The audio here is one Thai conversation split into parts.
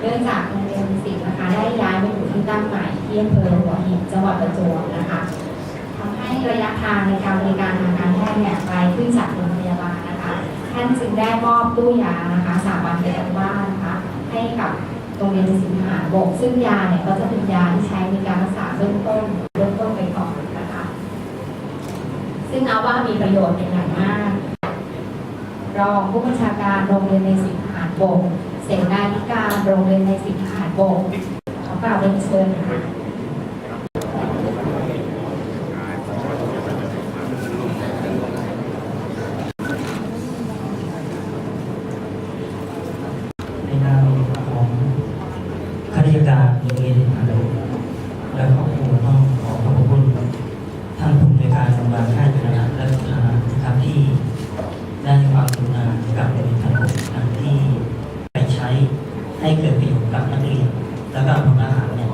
เนื่องจากโรงเรียนศิลป์นะคะได้ย้ายมาอยู่ที่ตั้งใหม่ที่อำเภอหัวหินจังหวัดประจวบนะคะทำให้ระยะทางในการบริการทางการแพทย์เนี่ยไกลขึ้นจากโรงพยาบาลนะคะ ท่านจึงได้มอบตู้ยานะคะสามวันไปกับบ้านนะคะให้กับโรงเรียนศิลป์ทหารบกซึ่งยาเนี่ยก็จะเป็นยาที่ใช้ในการรักษาเบื้องต้นเบื้องต้นไปก่อนนะคะ ซึ่งเอาว่ามีประโยชน์เป็นอย่างมากรองผู้บัญชาการโรงเรียนในสิบทห บก เสนาธิการโรงเรียนในสิบทหารบกขอกล่าวเรียนเชิญค่ะในนามของข้าราชการโรงเรียนทหารบกและครอบครัวต้องขอขอบคุณท่านผู้ ให้เกิดประโยชน์กับนักเรียนแล้วก็พลทหารเนี่ย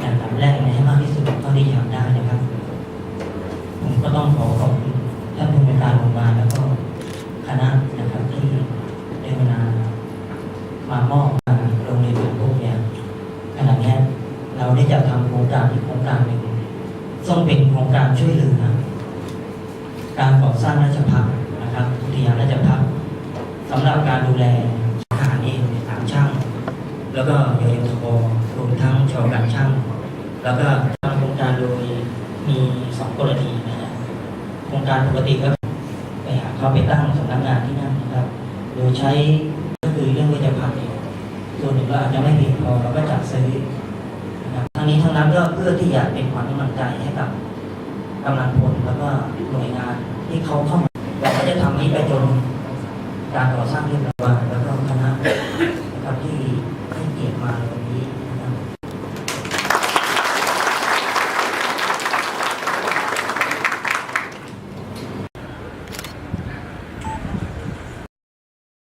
อย่างลำแรกเนี่ยให้มากที่สุดเท่าที่ทำได้นะครับ ผมก็ต้องขอขอบคุณท่านผู้อำนวยการโรงพยาบาลแล้วก็คณะนะครับที่ได้เวลามามอบโรงเรียนหลวงพวกเนี่ยขณะนี้เราได้จัดทำโครงการอีกโครงการหนึ่งซึ่งเป็นโครงการช่วยเหลือการก่อสร้างราชพัฒนะครับอุทยานราชพัฒสำหรับการดูแลทหารเองในฐานช่าง แล้วก็ยยทบรวมทั้งชาวการช่าง แล้วก็ทำโครงการโดยมีสองกรณีนะฮะโครงการปกติก็ไปหาเขาไปตั้งสำนักงานที่นั่นนะครับ โดยใช้ก็คือเรื่องเวชภัณฑ์เองส่วนหนึ่งเราอาจจะไม่เพียงพอเราก็จัดซื้อนะครับทั้งนี้ทั้งนั้นก็เพื่อที่อยากเป็นขวัญกำลังใจให้กับกำลังพลแล้วก็หน่วยงานที่เขาเข้ามาเราก็จะทำนี้ไปจนการก่อสร้างเรียบร้อยแล้วก็